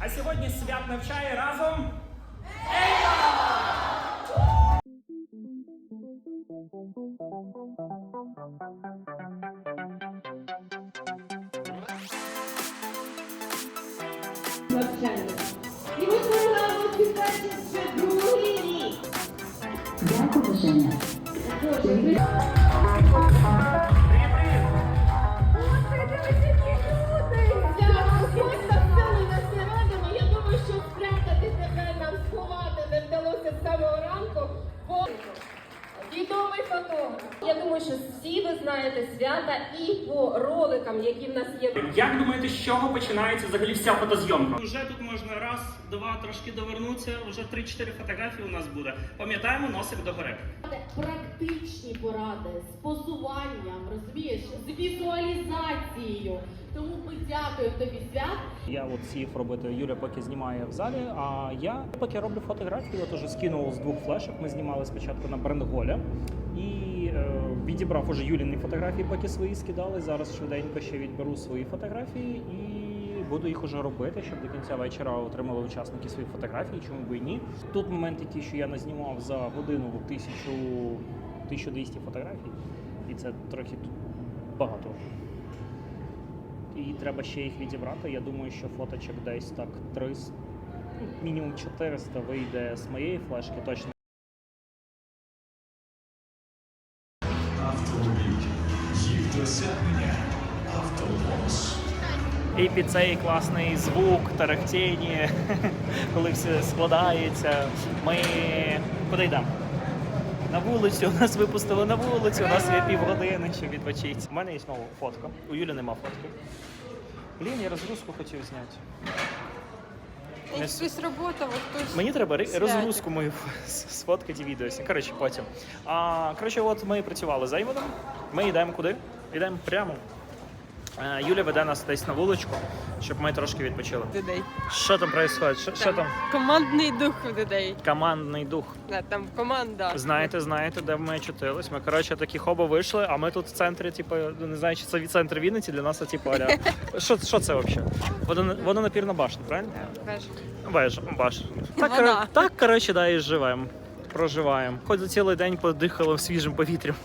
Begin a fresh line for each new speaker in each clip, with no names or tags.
А сьогодні свят навчає разом.
навчання. І ми програму цікаві вже другий рік.
Дякую, Женя.
Фотограф. Я думаю, що всі ви знаєте свята і по роликам, які в нас є.
Як думаєте, з чого починається взагалі вся фотозйомка? Уже тут можна раз, два, трошки довернутися. Вже 3-4 фотографії у нас буде. Пам'ятаємо носик догори.
практичні поради з позуванням, розумієш, з візуалізацією. Тому ми дякуємо тобі, свят.
Я от сів робити Юля, поки знімає в залі. А я поки роблю фотографії, от уже скинув з двох флешок. Ми знімали спочатку на Брендголя і е, відібрав уже Юліні фотографії, поки свої скидали. Зараз швиденько ще відберу свої фотографії і буду їх уже робити, щоб до кінця вечора отримали учасники свої фотографії. Чому б і ні? Тут моменти ті, що я назнімав за годину 1000, 1200 фотографій, і це трохи багато. І треба ще їх відібрати. Я думаю, що фоточок десь так 300, ну, мінімум 400 вийде з моєї флешки точно. Під цей класний звук, тарахтіння, коли все складається. Ми куди йдемо? На вулицю, нас випустили на вулицю, у нас є півгодини, щоб відпочити. У мене є знову фотка. У Юлі нема фотки. Блін, я розгрузку хотів зняти.
Хтось робота, хтось.
Мені треба розгрузку мою сфоткати відео. Коротше, потім. А, коротше, от ми працювали з Ейвоном. Ми йдемо куди? Йдемо прямо. Е, Юля веде нас десь на вуличку, щоб ми трошки відпочили.
людей.
Що там відбувається? Що, що там?
Командний дух у людей.
Командний дух.
Да, там команда.
Знаєте, знаєте, де ми чутились? Ми, коротше, такі хоба вийшли, а ми тут в центрі, типу, не знаю, чи це від центр Вінниці, для нас це типу аля. Що, що це взагалі? Водо, водонапірна башня, правильно?
Веж.
Беж, баш. Так, кор- так коротше, да, і живемо. Проживаємо. Хоч за цілий день подихали свіжим повітрям.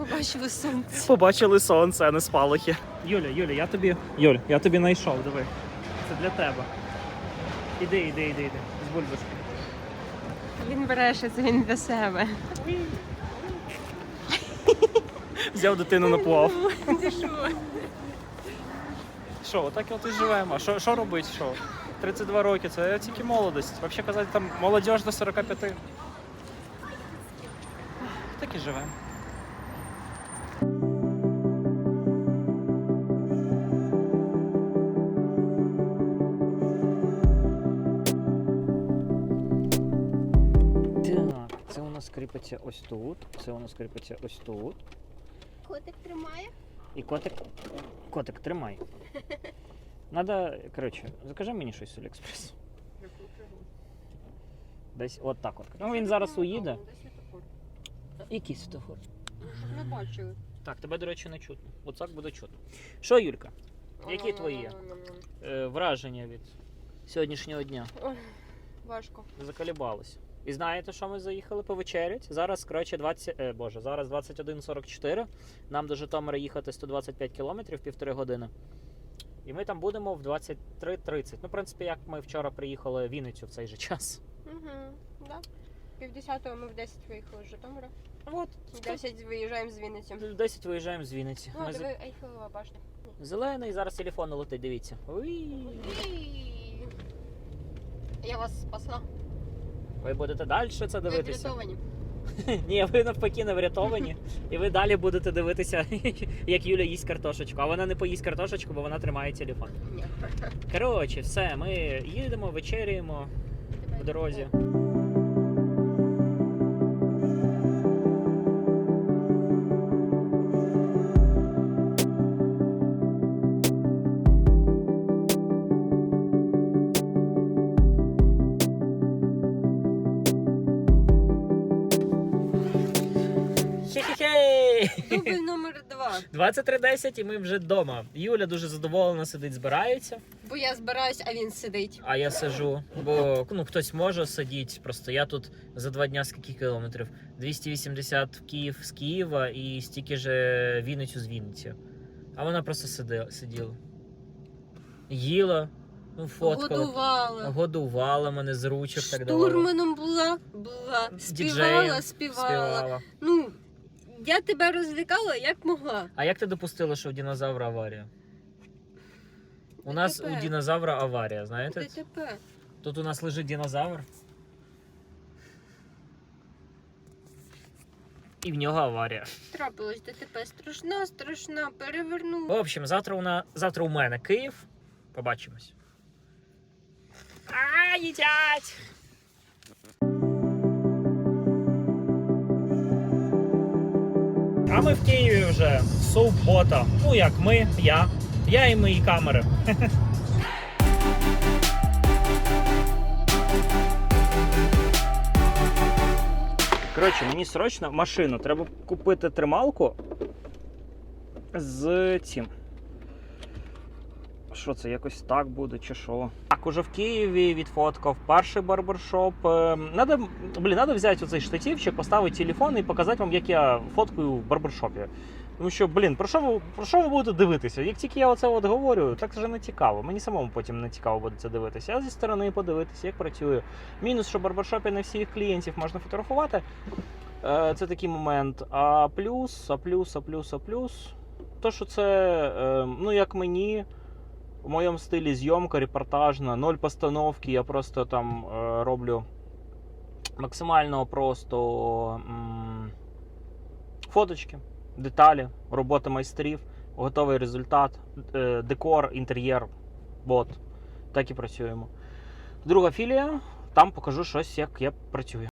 Побачили сонце.
Побачили сонце, а не спалахи. Юля, Юля, я тобі. Юль, я тобі знайшов, диви. Це для тебе. Іди, іди, іди, іди. З бульбашки.
Він бреше, це він для себе.
Взяв дитину на плав.
Що?
Що, отак от і живемо. А що, що робити? Що? 32 роки, це тільки молодість. Взагалі казати, там молодіж до 45. Так і живемо. Це у нас кріпиться ось тут, це у нас кріпиться ось тут.
Котик тримає.
І котик. Котик, тримай. Надо, коротше, закажи мені щось з Аліекспрес. Десь от так от. Ну він зараз уїде. Який світофор?
Не бачили.
Так, тебе, до речі, не чутно. От так буде чутно. Що, Юлька? Які твої е, враження від сьогоднішнього дня?
Важко.
Заколібались. І знаєте, що ми заїхали повечерять? Зараз, коротше, 20, е, боже, зараз 21.44. Нам до Житомира їхати 125 кілометрів, півтори години. І ми там будемо в 23.30. Ну, в принципі, як ми вчора приїхали в Вінницю в цей же час.
Угу. Да. Півдесятого ми в 10 виїхали з Житомира.
От,
В 10 виїжджаємо з Вінниці.
в 10 виїжджаємо з Вінниці.
Ну,
Ми
диви, Ейфелева башня.
Зелений, зараз телефон летить, дивіться. Уї.
Ій. Я вас спасла.
Ви будете далі це
Ви
дивитися?
врятовані.
Ні, ви навпаки не врятовані. І ви далі будете дивитися, як Юля їсть картошечку. А вона не поїсть картошечку, бо вона тримає телефон. Коротше, все, ми їдемо, вечеряємо в дорозі. 23.10 і ми вже вдома. Юля дуже задоволена сидить, збирається.
Бо я збираюсь, а він сидить.
А я сижу, бо ну хтось може сидіти. Просто я тут за два дня скільки кілометрів? 280 в Київ з Києва і стільки ж Вінницю з Вінниці. А вона просто сидила, сиділа. Їла, ну, фоткала.
Годувала.
Годувала мене з ручок.
Штурманом була, була.
Діджеєм
Співала, співала.
співала.
Ну, я тебе розвлікала як могла.
А як ти допустила, що у динозавра аварія? У нас у динозавра аварія, знаєте?
ДТП.
Тут у нас лежить динозавр. І в нього аварія.
Трапилось ДТП. Страшна, страшна, перевернула.
В общем, завтра у на... завтра у мене Київ. Побачимось. А, їдять! А ми в Києві вже субота. Ну як ми, я. Я і мої камери. Коротше, мені срочно машину. Треба купити трималку з цим. Що це, якось так буде, чи що? Так, уже в Києві відфоткав перший барбершоп. Е, Надо, блін, надо взяти оцей штативчик, поставити телефон і показати вам, як я фоткаю в барбершопі. Тому що, блін, про що ви про що ви будете дивитися? Як тільки я оце от говорю, так вже не цікаво. Мені самому потім не цікаво буде це дивитися. А зі сторони подивитися, як працює. Мінус, що в барбершопі не всіх клієнтів можна фотографувати. Е, Це такий момент. А плюс, а плюс, а плюс, а плюс. То, що це, е, ну як мені, в моєму стилі зйомка репортажна, ноль постановки, я просто там е, роблю максимально просто фоточки, деталі, робота майстрів, готовий результат, е, декор, інтер'єр. От. Так і працюємо. Друга філія, там покажу щось, як я працюю.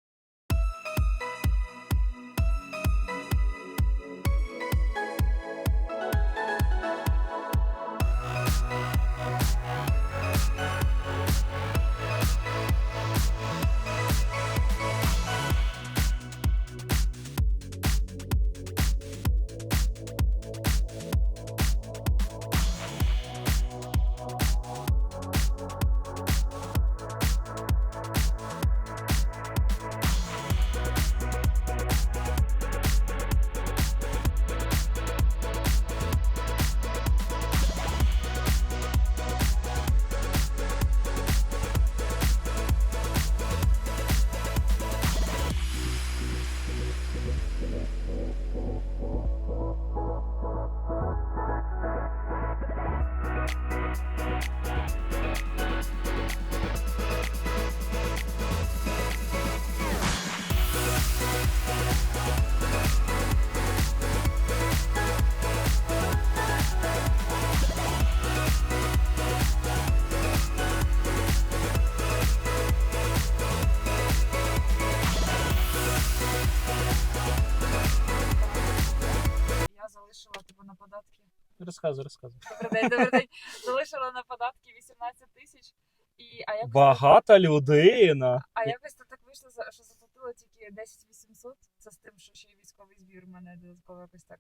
Залишила типу на податки.
Розказуй, розказуй.
Добрий день, добрий день. Залишила на податки 18 тисяч. І а якось
Багата людина.
а якось то так вийшло, за- що заплатила тільки 10 800. Це з тим, що ще й військовий збір в мене додатково якось так.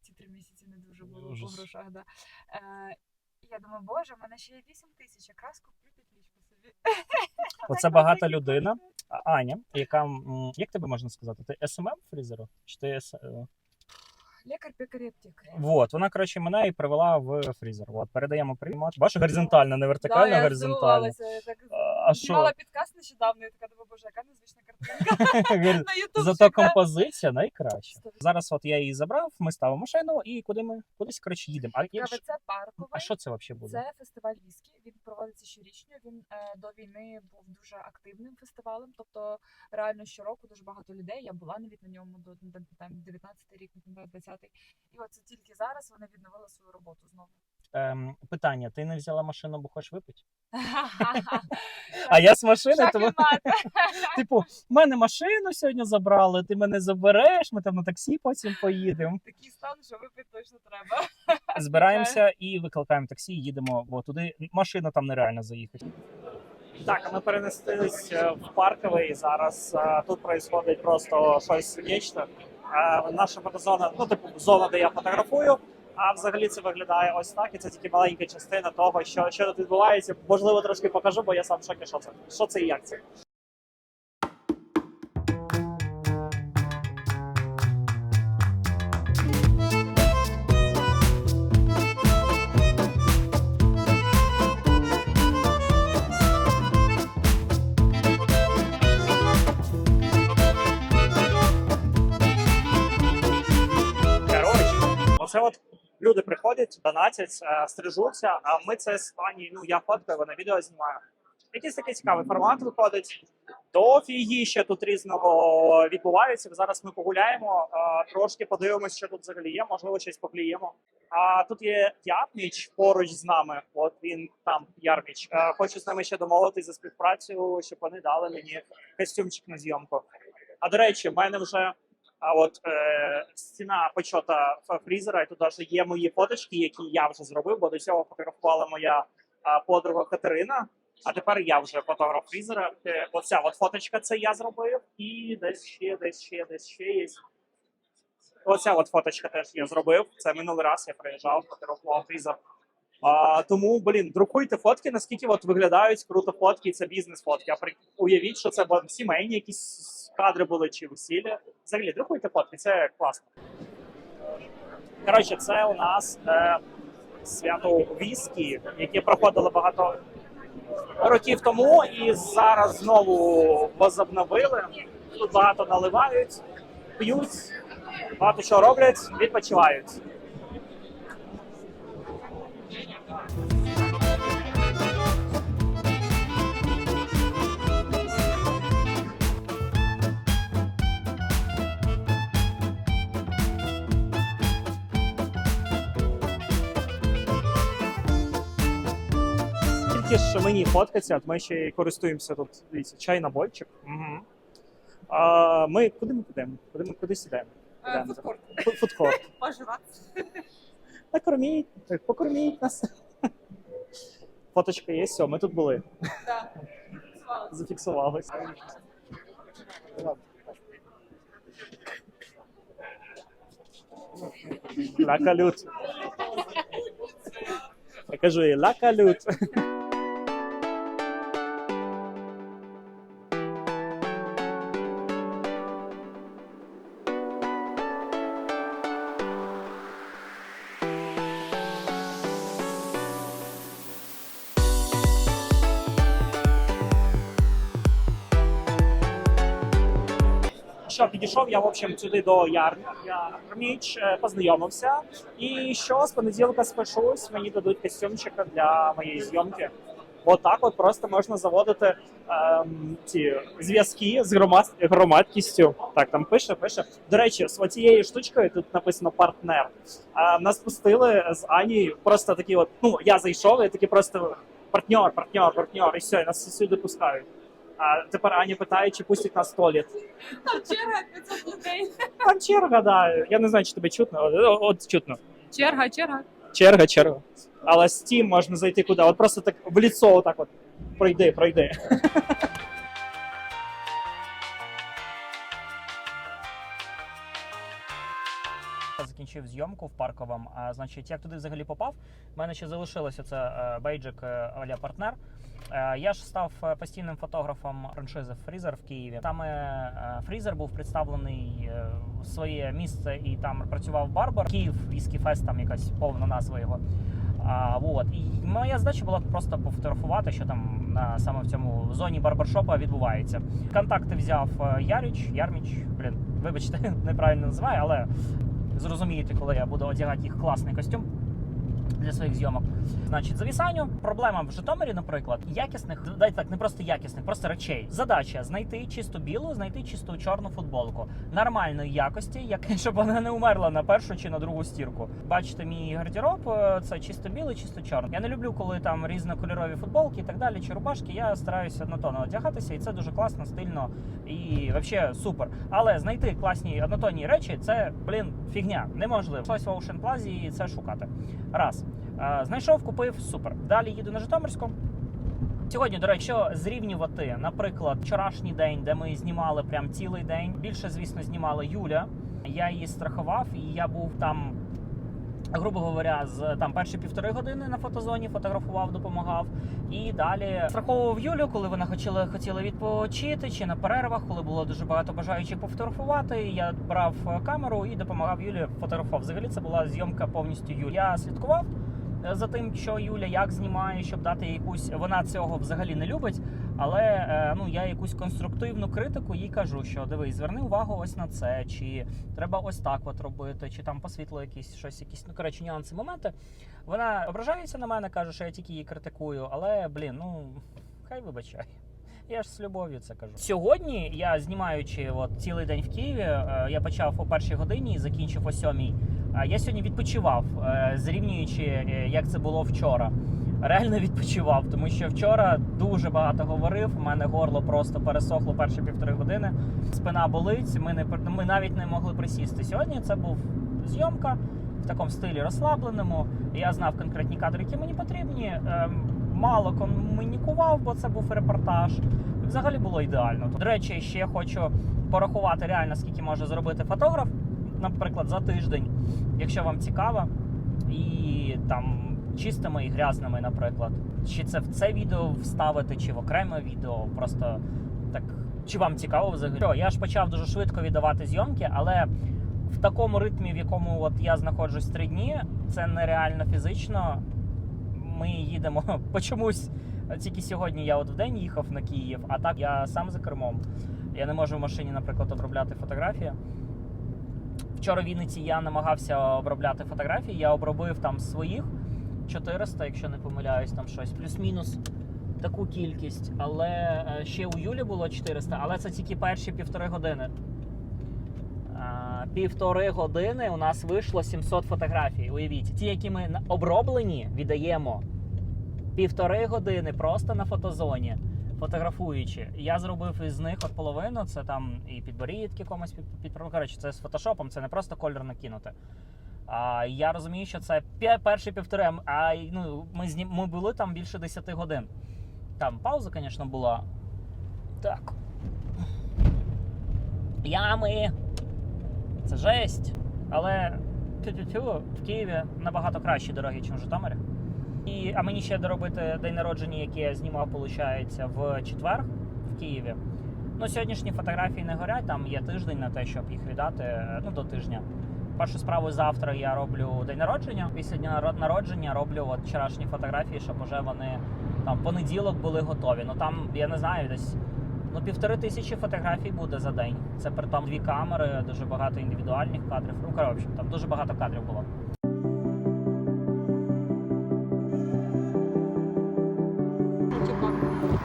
Ці три місяці не дуже було по
Ужас.
грошах. Да. Е, і я думаю, боже, в мене ще є 8 тисяч, якраз куплю петлічку собі.
Оце багата людина. А- Аня, яка м, як тебе можна сказати? Ти СММ фрізеру? Чи ти С- е,
Лікар пекар аптекар.
Вот, вона коротше мене і привела в фрізер. От, передаємо приймач. Бачу, горизонтальна, не вертикальна,
да, я
горизонтальна.
здивувалася, я так
А
знімала
що?
підкаст нещодавно, і така думаю, боже, яка незвична
Зато композиція найкраща. Зараз от я її забрав, ми ставимо машину і куди ми кудись коротше їдемо. А, ж-
КВЦ
а що це взагалі буде?
Це фестиваль віскі. Він проводиться щорічно. Він е, до війни був дуже активним фестивалем. Тобто, реально щороку дуже багато людей. Я була навіть на ньому до до- там 19-й рік, 20-й. І от це тільки зараз вони відновили свою роботу знову.
Ем, питання: ти не взяла машину, бо хочеш випити? А я з машини, тому типу, в мене машину сьогодні забрали, ти мене забереш, ми там на таксі потім поїдемо.
Такий стан, що випити точно треба.
Збираємося і викликаємо таксі, їдемо бо туди. Машина там нереально заїхати. Так, ми перенеслись в парковий. Зараз е, тут відбувається просто щось нечто. Е, наша фотозона, ну типу зона, де я фотографую. А взагалі це виглядає ось так, і це тільки маленька частина того, що, що тут відбувається. Можливо, трошки покажу, бо я сам в шокі, що це. Що це і як це. Люди приходять, донатять, е, стрижуться, а ми це з пані, ну я фоткаю, вона відео знімаю. Якийсь такий цікавий формат виходить. До фігі ще тут різного відбувається. Зараз ми погуляємо, е, трошки подивимося, що тут взагалі є, можливо, щось попліємо. А тут є Ярміч поруч з нами. От він там Ярміч. Е, Хочу з ними ще домовитись за співпрацю, щоб вони дали мені костюмчик на зйомку. А до речі, в мене вже а от е, стіна почота фрізера, і тут навіть є мої фоточки, які я вже зробив, бо до цього фотографувала моя а, подруга Катерина. А тепер я вже фотограф фрізера. Е, оця от фоточка це я зробив, і десь ще, десь ще, десь ще є. Оця от фоточка теж я зробив. Це минулий раз я приїжджав, фотографував фрізер. А, тому, блін, друкуйте фотки, наскільки от виглядають круто фотки, це бізнес-фотки. А при... уявіть, що це сімейні якісь кадри були чи весілля. Взагалі, друкуйте фотки, це класно. Коротше, це у нас е, свято віскі, яке проходило багато років тому, і зараз знову возобновили. Тут багато наливають, п'ють, багато що роблять, відпочивають. Тільки ж мені фоткаться, от ми ще й користуємося тут. Дивіться, чай набойчик. Угу. А, ми куди ми підемо? Куди ми куди сідаємо? Підемо.
Фудкорт.
Фу- Фудкорт.
Поживати.
Накорміть, так, покорміть нас. Фоточка є, все, ми тут були.
Так.
Зафіксувалися. Ла калют. Я кажу їй, ла Що підійшов я в общем сюди до Ярмі. Ярміч е, познайомився. І що з понеділка спишусь, мені дадуть костюмчика для моєї зйомки. Отак, от просто можна заводити ем, ці зв'язки з громад... громадськістю. Так, там пише, пише. До речі, з цією штучкою тут написано партнер. А, нас пустили з Ані просто такі, от ну я зайшов, і такі просто партнер, партнер, партнер, і все, і нас сюди пускають. А тепер Аня питає, чи пустять нас в туалет.
Там черга 500 людей.
Там черга, да. Я не знаю, чи тебе чутно. От, от чутно.
Черга, черга.
Черга, черга. Але з можна зайти куди. От просто так в ліцо, отак от. Пройди, пройди.
Закінчив зйомку в парковому. А значить, як туди взагалі попав? У мене ще залишилося це е, бейджик е, аля партнер. Е, Я ж став постійним фотографом франшизи Фрізер в Києві. Там е, Фрізер був представлений в своє місце і там працював Барбар. Київ Віскі Фест, там якась повна назва його. А, вот. І моя задача була просто пофотографувати, що там на саме в цьому зоні барбершопа відбувається. Контакти взяв Яріч, Ярміч, блін, вибачте, неправильно називаю, але зрозумієте, коли я буду одягати їх класний костюм для своїх зйомок. Значить, завісанню проблема в Житомирі, наприклад, якісних, дайте так, не просто якісних, просто речей. Задача знайти чисту білу, знайти чисту чорну футболку нормальної якості, як щоб вона не умерла на першу чи на другу стірку. Бачите, мій гардероб е, це чисто білий, чисто чорний. Я не люблю, коли там різнокольорові футболки і так далі, чи рубашки. Я стараюся однотонно одягатися, і це дуже класно, стильно і взагалі супер. Але знайти класні однотонні речі це, блін, фігня. Неможливо. Щось в Ocean Plaza і це шукати. Раз. Е, Знайшов, купив, супер. Далі їду на Житомирську.
Сьогодні, до речі, зрівнювати, наприклад, вчорашній день, де ми знімали прям цілий день. Більше, звісно, знімала Юля. Я її страхував, і я був там, грубо говоря, з там перші півтори години на фотозоні фотографував, допомагав. І далі страховував Юлю, коли вона хотіла хотіла відпочити, чи на перервах, коли було дуже багато бажаючих пофотографувати. Я брав е, камеру і допомагав Юлі фотографував. Взагалі це була зйомка повністю Юлі. Я слідкував за тим, що Юля як знімає, щоб дати якусь. Вона цього взагалі не любить. Але е, ну я якусь конструктивну критику їй кажу, що дивись, зверни увагу ось на це, чи треба ось так от робити, чи там по світлу якісь щось, якісь ну коротше, нюанси, моменти. Вона ображається на мене, каже, що я тільки її критикую, але блін, ну хай вибачай. Я ж з любов'ю це кажу. Сьогодні я знімаючи от цілий день в Києві, е, я почав о першій годині і закінчив о сьомій. Я сьогодні відпочивав, е, зрівнюючи, е, як це було вчора. Реально відпочивав, тому що вчора дуже багато говорив. У мене горло просто пересохло перші півтори години. Спина болить. Ми не ми навіть не могли присісти. Сьогодні це був зйомка в такому стилі розслабленому. Я знав конкретні кадри, які мені потрібні. Мало комунікував, бо це був репортаж. Взагалі було ідеально. До речі, ще хочу порахувати реально, скільки може зробити фотограф, наприклад, за тиждень, якщо вам цікаво. І там чистими і грязними, наприклад. Чи це в це відео вставити, чи в окреме відео. Просто так. Чи вам цікаво взагалі? Я ж почав дуже швидко віддавати зйомки, але в такому ритмі, в якому от я знаходжусь три дні, це нереально фізично. Ми їдемо по чомусь. Тільки сьогодні я от в день їхав на Київ, а так я сам за кермом. Я не можу в машині, наприклад, обробляти фотографії. Вчора в Вінниці я намагався обробляти фотографії. Я обробив там своїх 400, якщо не помиляюсь, там щось, плюс-мінус таку кількість. Але е, ще у Юлі було 400, але це тільки перші півтори години. Півтори години у нас вийшло 700 фотографій. Уявіть, ті, які ми оброблені, віддаємо півтори години просто на фотозоні. Фотографуючи, я зробив із них от половину. Це там і підборідки комусь під, під коротше, це з фотошопом, це не просто кольор накинути. А я розумію, що це перші півтори. А ну, ми знім, ми були там більше 10 годин. Там пауза, звісно, була. Так. Ями. Це жесть. Але тю-тю-тю, в Києві набагато кращі дороги, ніж в Житомирі. І, а мені ще доробити день народження, який я знімав, виходить, в четвер в Києві. Ну, сьогоднішні фотографії не горять, там є тиждень на те, щоб їх віддати е, ну, до тижня. Першу справу завтра я роблю день народження. Після дня наро- народження роблю от вчорашні фотографії, щоб уже вони там в понеділок були готові. Ну там, я не знаю, десь ну, півтори тисячі фотографій буде за день. Це при там дві камери, дуже багато індивідуальних кадрів. Ну, коротше, там дуже багато кадрів було.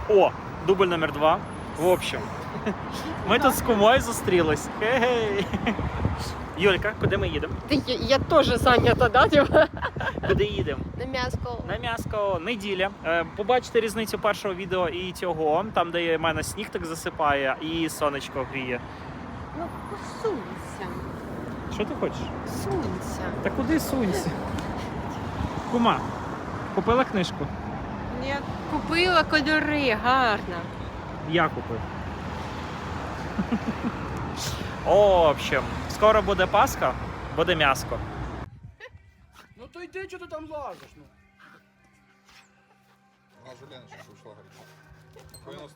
О, дубль номер два. В общем, ми тут з кумою зустрілись. Хе-хей. Юлька, куди ми їдемо?
Я, я теж зайнята, да, типа?
Куди їдемо?
На м'яско.
На м'яско неділя. Е, побачите різницю першого відео і цього, там, де в мене сніг так засипає і сонечко гріє.
Ну, посунься.
Що ти хочеш?
Сунься.
Та куди сунься? Кума, купила книжку.
Я купила кольори, гарно.
Я купив. О, в общем, скоро буде Пасха, буде м'яско.
Ну то йди, що ти там лазиш? Ну.
Вона нас же ушла, говорить. Хуй он